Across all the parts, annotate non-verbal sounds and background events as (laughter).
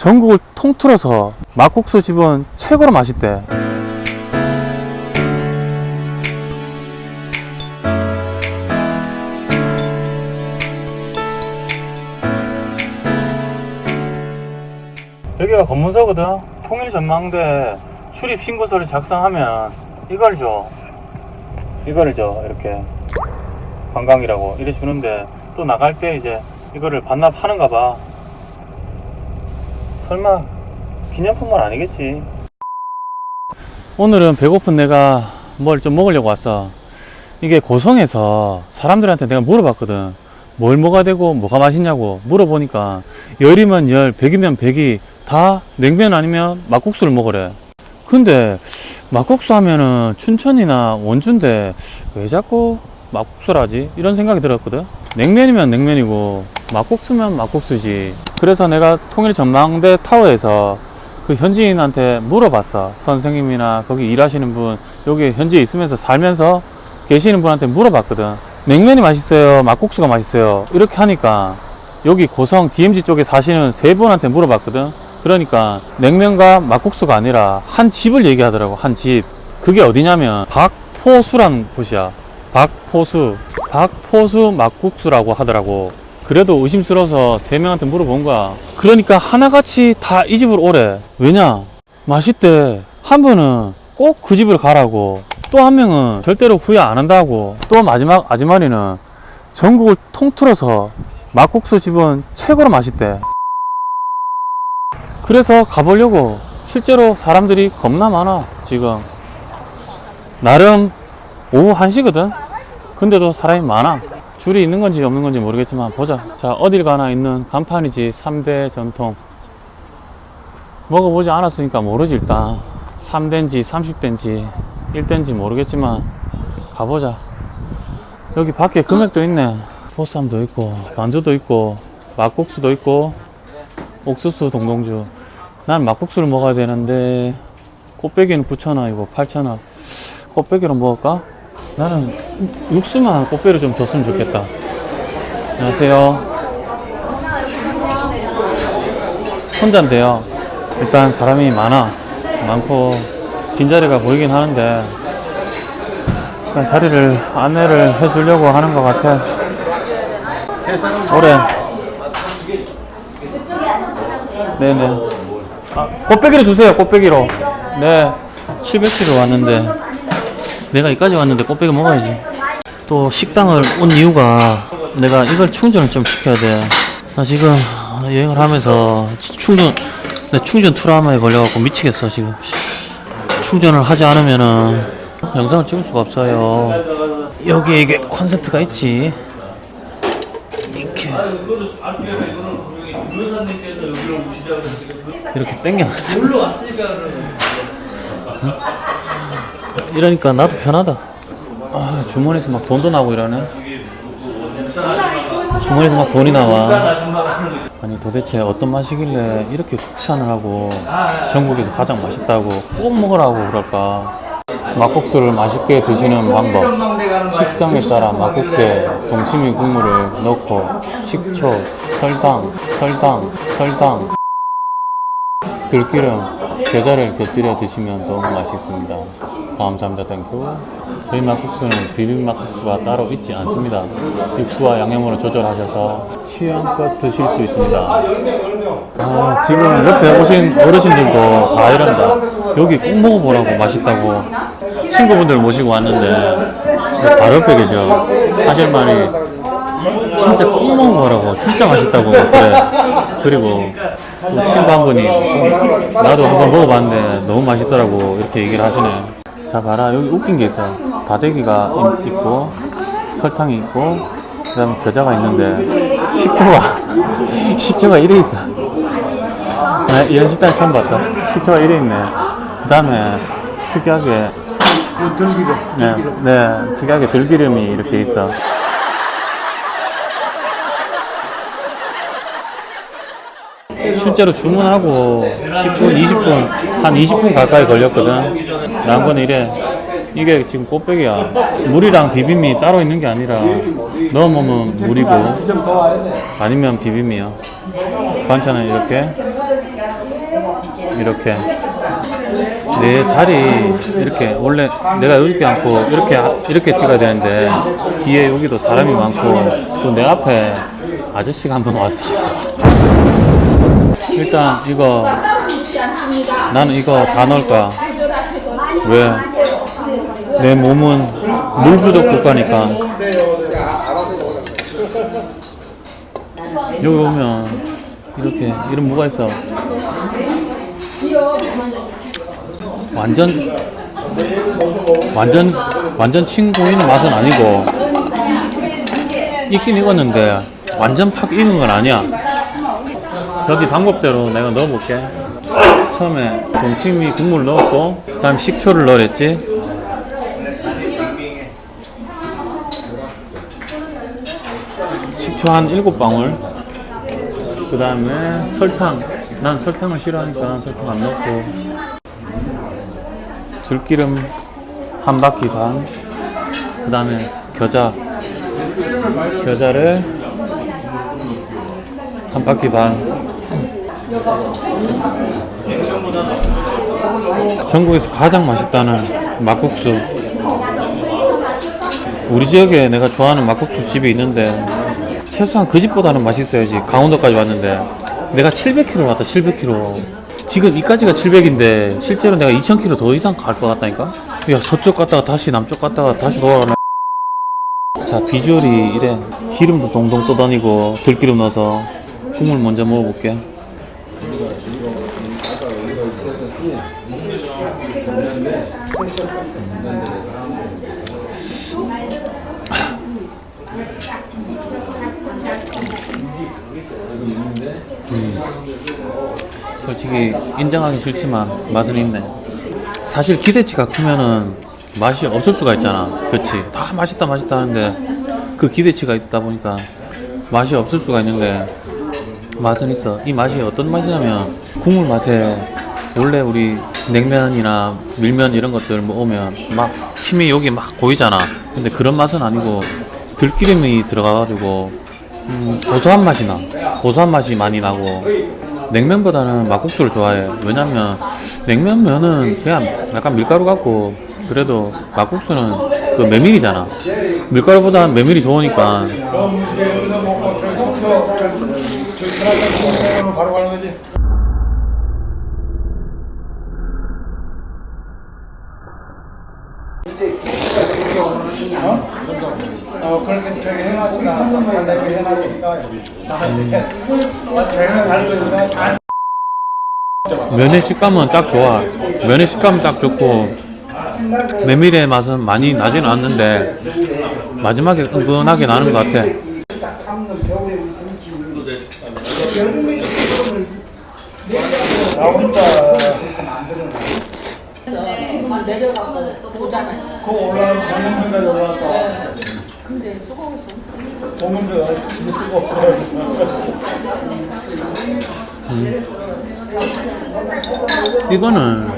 전국을 통틀어서 막국수 집은 최고로 맛있대. 여기가 검문소거든. 통일 전망대 출입 신고서를 작성하면 이걸 줘. 이거를 줘. 이렇게 관광이라고 이래 주는데 또 나갈 때 이제 이거를 반납하는가 봐. 설마 기념품은 아니겠지. 오늘은 배고픈 내가 뭘 좀 먹으려고 왔어. 이게 고성에서 사람들한테 내가 물어봤거든. 뭘 먹어야 되고 뭐가 맛있냐고 물어보니까 열이면 열, 백이면 백이 다 냉면 아니면 막국수를 먹으래. 근데 막국수 하면은 춘천이나 원주인데 왜 자꾸 막국수라지? 이런 생각이 들었거든. 냉면이면 냉면이고 막국수면 막국수지. 그래서 내가 통일 전망대 타워에서 그 현지인한테 물어봤어. 선생님이나 거기 일하시는 분, 여기 현지에 있으면서 살면서 계시는 분한테 물어봤거든. 냉면이 맛있어요? 막국수가 맛있어요? 이렇게 하니까 여기 고성 DMZ 쪽에 사시는 세 분한테 물어봤거든. 그러니까 냉면과 막국수가 아니라 한 집을 얘기하더라고. 한 집. 그게 어디냐면 박포수란 곳이야. 박포수. 박포수 막국수라고 하더라고. 그래도 의심스러워서 세 명한테 물어본 거야. 그러니까 하나같이 다 이 집으로 오래. 왜냐? 맛있대. 한 분은 꼭 그 집을 가라고. 또 한 명은 절대로 후회 안 한다고. 또 마지막 아주머니는 전국을 통틀어서 막국수 집은 최고로 맛있대. 그래서 가보려고. 실제로 사람들이 겁나 많아, 지금. 나름 오후 1시거든? 근데도 사람이 많아. 줄이 있는 건지 없는 건지 모르겠지만 보자. 자, 어딜 가나 있는 간판이지. 3대 전통. 먹어보지 않았으니까 모르지, 일단. 3대인지 30대인지 1대인지 모르겠지만 가보자. 여기 밖에 금액도 있네. 보쌈도 있고, 만두도 있고, 막국수도 있고, 옥수수 동동주. 난 막국수를 먹어야 되는데, 꽃배기는 9,000원이고 8,000원. 꽃배기로 먹을까? 나는 육수만 꽃배로 좀 줬으면 좋겠다. 안녕하세요. 혼자인데요. 일단 사람이 많아. 많고, 빈자리가 보이긴 하는데, 일단 자리를 안내를 해주려고 하는 것 같아. 오래. 네네. 아, 꽃배기로 주세요, 꽃배기로. 네. 700kg 왔는데, 내가 여기까지 왔는데 꽃배기 먹어야지. 또 식당을 온 이유가 내가 이걸 충전을 좀 시켜야 돼. 나 지금 여행을 하면서 충전, 내 충전 트라우마에 걸려갖고 미치겠어, 지금. 충전을 하지 않으면은 영상을 찍을 수가 없어요. 여기 이게 콘센트가 있지. 이렇게. 이렇게 당겨놨어. 이러니까 나도 편하다. 아, 주머니에서 막 돈도 나고 이러네. 주머니에서 막 돈이 나와. 아니 도대체 어떤 맛이길래 이렇게 극찬을 하고 전국에서 가장 맛있다고 꼭 먹으라고 그럴까? 막국수를 맛있게 드시는 방법. 식성에 따라 막국수에 동치미 국물을 넣고 식초, 설탕, 설탕, 설탕, 들기름, 겨자를 곁들여 드시면 너무 맛있습니다. 감사합니다. 땡큐. 저희 막국수는 비빔 막국수가 따로 있지 않습니다. 육수와 양념으로 조절하셔서 취향껏 드실 수 있습니다. 아, 지금 옆에 오신 어르신들도 다 이런다. 여기 꼭 먹어보라고 맛있다고 친구분들 모시고 왔는데 바로 옆에 계셔. 하실 말이 진짜 꼭 먹어보라고 진짜 맛있다고 그래. 그리고 또 친구 한 분이 나도 한번 먹어봤는데 너무 맛있더라고 이렇게 얘기를 하시네. 자 봐라 여기 웃긴 게 있어. 다대기가 있- 있고 설탕이 있고 그 다음에 겨자가 있는데 식초가 (laughs) 식초가 이래 있어. 나 이런 식당 처음 봤다. 식초가 이래 있네. 그 다음에 특이하게 들기름. 네, 네, 특이하게 들기름이 이렇게 있어. 실제로 주문하고 10분, 20분, 한 20분 가까이 걸렸거든. 난건 이래. 이게 지금 꽃배기야. 물이랑 비빔이 따로 있는 게 아니라 넣어 먹으면 물이고 아니면 비빔이야. 반찬은 이렇게 이렇게 내 자리 이렇게 원래 내가 이렇게 앉고 이렇게 이렇게 찍어야 되는데 뒤에 여기도 사람이 많고 또 내 앞에 아저씨가 한 번 와서 (laughs) 일단 이거 나는 이거 다 넣을 거야. 왜? 내 몸은 물 부족 국가니까. 여기 오면 이렇게 이런 뭐가 있어? 완전 완전 완전 친구인 맛은 아니고. 익긴 익었는데 완전 팍 익은 건 아니야 저기 방법대로 내가 넣어볼게. 처음에 동치미 국물 넣었고 그다음 식초를 넣었지? 식초 한 7방울. 그 다음에 설탕. 난 설탕을 싫어하니까 설탕 안 넣고. 들기름 한 바퀴 반. 그 다음에 겨자. 겨자를 한 바퀴 반 전국에서 가장 맛있다는 막국수. 우리 지역에 내가 좋아하는 막국수 집이 있는데 최소한 그 집보다는 맛있어야지. 강원도까지 왔는데 내가 700km 왔다 700km 지금 이까지가 700인데 실제로 내가 2000km 더 이상 갈 것 같다니까? 야 서쪽 갔다가 다시 남쪽 갔다가 다시 돌아가네. 자 비주얼이 이래. 기름도 동동 떠다니고 들기름 넣어서 국물 먼저 먹어볼게 솔직히 인정하기 싫지만 맛은 있네. 사실 기대치가 크면은 맛이 없을 수가 있잖아. 그렇지. 다 맛있다 맛있다 하는데 그 기대치가 있다 보니까 맛이 없을 수가 있는데 맛은 있어. 이 맛이 어떤 맛이냐면 국물 맛에 원래 우리 냉면이나 밀면 이런 것들 먹으면 막 침이 여기 막 고이잖아. 근데 그런 맛은 아니고 들기름이 들어가가지고 음, 고소한 맛이 나. 고소한 맛이 많이 나고 냉면보다는 막국수를 좋아해. 왜냐면 냉면 면은 그냥 약간 밀가루 같고 그래도 막국수는 그 메밀이잖아. 밀가루보다 메밀이 좋으니까 거지. 어, 그렇게 저기 해놨으니까, 간다고 해놨으니까, 면의 식감은 딱 좋아. 면의 식감은 딱 좋고 메밀의 맛은 많이 나지는 않는데 마지막에 은근하게 나는 것 같아. 나 혼자, 지금 내려가고 또 보잖아요. 그 올라가서 공문까지 올라왔다. 근데 집에 쓰고. 이거는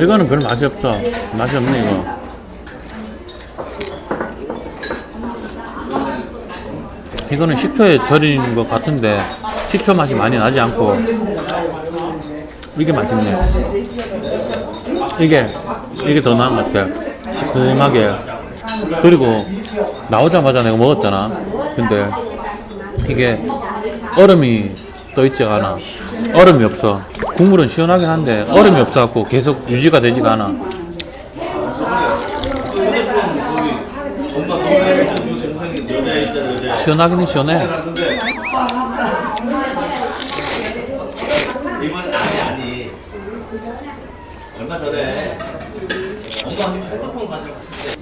이거는 별 맛이 없어. 맛이 없네 이거. 이거는 식초에 절인 것 같은데 식초 맛이 많이 나지 않고 이게 맛있네. 이게 이게 더 나은 것 같아. 시큼하게 그리고 나오자마자 내가 먹었잖아. 근데 이게 얼음이 떠 있지가 않아. 얼음이 없어. 국물은 시원하긴 한데 얼음이 없어갖고 계속 유지가 되지가 않아. 시원하기는 시원해. 얼마 전에 엄마 핸드폰 가져갔어.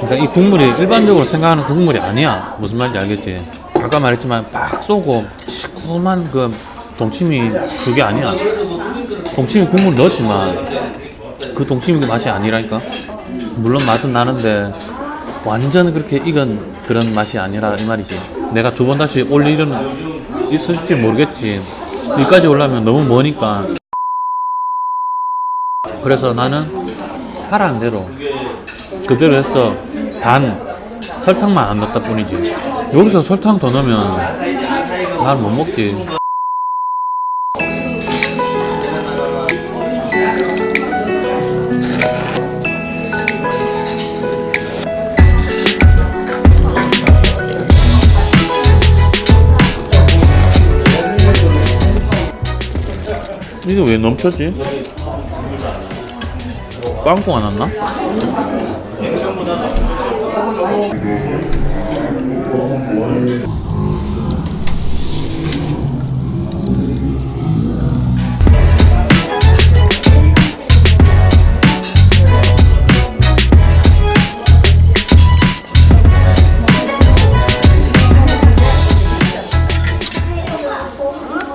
그러니까 이 국물이 일반적으로 생각하는 그 국물이 아니야. 무슨 말인지 알겠지? 아까 말했지만 빡 쏘고 시큼한 그 동치미 그게 아니야. 동치미 국물 넣었지만 그 동치미 그 맛이 아니라니까. 물론 맛은 나는데 완전 그렇게 익은 그런 맛이 아니라 이 말이지. 내가 두 번 다시 올 일은 있을지 모르겠지. 여기까지 올라면 너무 머니까. 그래서 나는 하라는 대로 그대로 했어. 단 설탕만 안 넣었다 뿐이지. 여기서 설탕 더 넣으면 난 못 먹지. 이게 왜 넘쳤지? 빵꾸 안 왔나?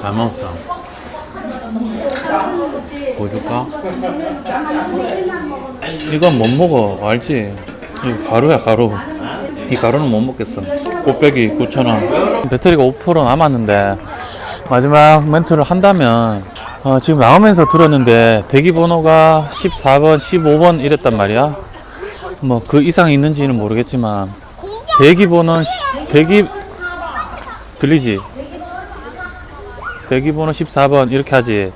잘 먹었어. 보여줄까? 이건 못 먹어, 알지? 이 가루야, 가루. 이 가루는 못 먹겠어. 곱빼기 9,000원. 배터리가 5% 남았는데, 마지막 멘트를 한다면, 어, 지금 나오면서 들었는데, 대기 번호가 14번, 15번 이랬단 말이야. 뭐, 그 이상 있는지는 모르겠지만, 대기 번호는, 시- 대기, 들리지? 대기 번호 14번 이렇게 하지.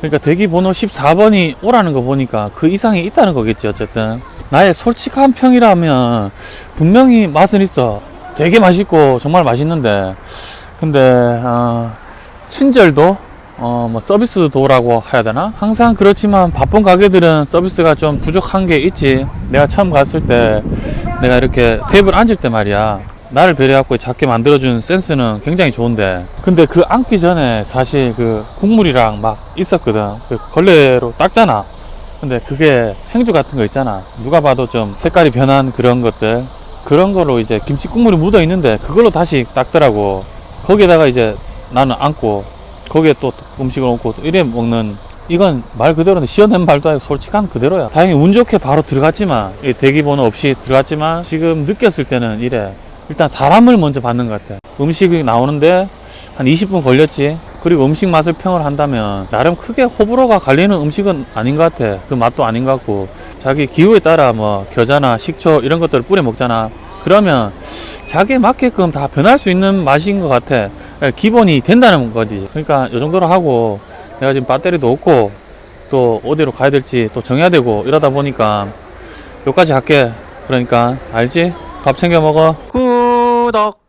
그러니까 대기 번호 14번이 오라는 거 보니까 그 이상이 있다는 거겠지 어쨌든. 나의 솔직한 평이라면 분명히 맛은 있어. 되게 맛있고 정말 맛있는데 근데 어, 친절도 어, 뭐 서비스도라고 해야 되나? 항상 그렇지만 바쁜 가게들은 서비스가 좀 부족한 게 있지. 내가 처음 갔을 때 내가 이렇게 테이블 앉을 때 말이야. 나를 배려하고 작게 만들어준 센스는 굉장히 좋은데 근데 그 앉기 전에 사실 그 국물이랑 막 있었거든. 그 걸레로 닦잖아. 근데 그게 행주 같은 거 있잖아. 누가 봐도 좀 색깔이 변한 그런 것들. 그런 거로 이제 김치 국물이 묻어 있는데 그걸로 다시 닦더라고. 거기에다가 이제 나는 앉고 거기에 또 음식을 얹고 또 이래 먹는 이건 말 그대로 시원한 말도 아니고 솔직한 그대로야. 다행히 운 좋게 바로 들어갔지만 이 대기 번호 없이 들어갔지만 지금 느꼈을 때는 이래 일단 사람을 먼저 받는 것 같아. 음식이 나오는데 한 20분 걸렸지. 그리고 음식 맛을 평을 한다면 나름 크게 호불호가 갈리는 음식은 아닌 것 같아. 그 맛도 아닌 것 같고 자기 기호에 따라 뭐 겨자나 식초 이런 것들을 뿌려 먹잖아. 그러면 자기에 맞게끔 다 변할 수 있는 맛인 것 같아. 기본이 된다는 거지. 그러니까 이 정도로 하고 내가 지금 배터리도 없고 또 어디로 가야 될지 또 정해야 되고 이러다 보니까 여기까지 할게. 그러니까 알지? 밥 챙겨 먹어. 구 독.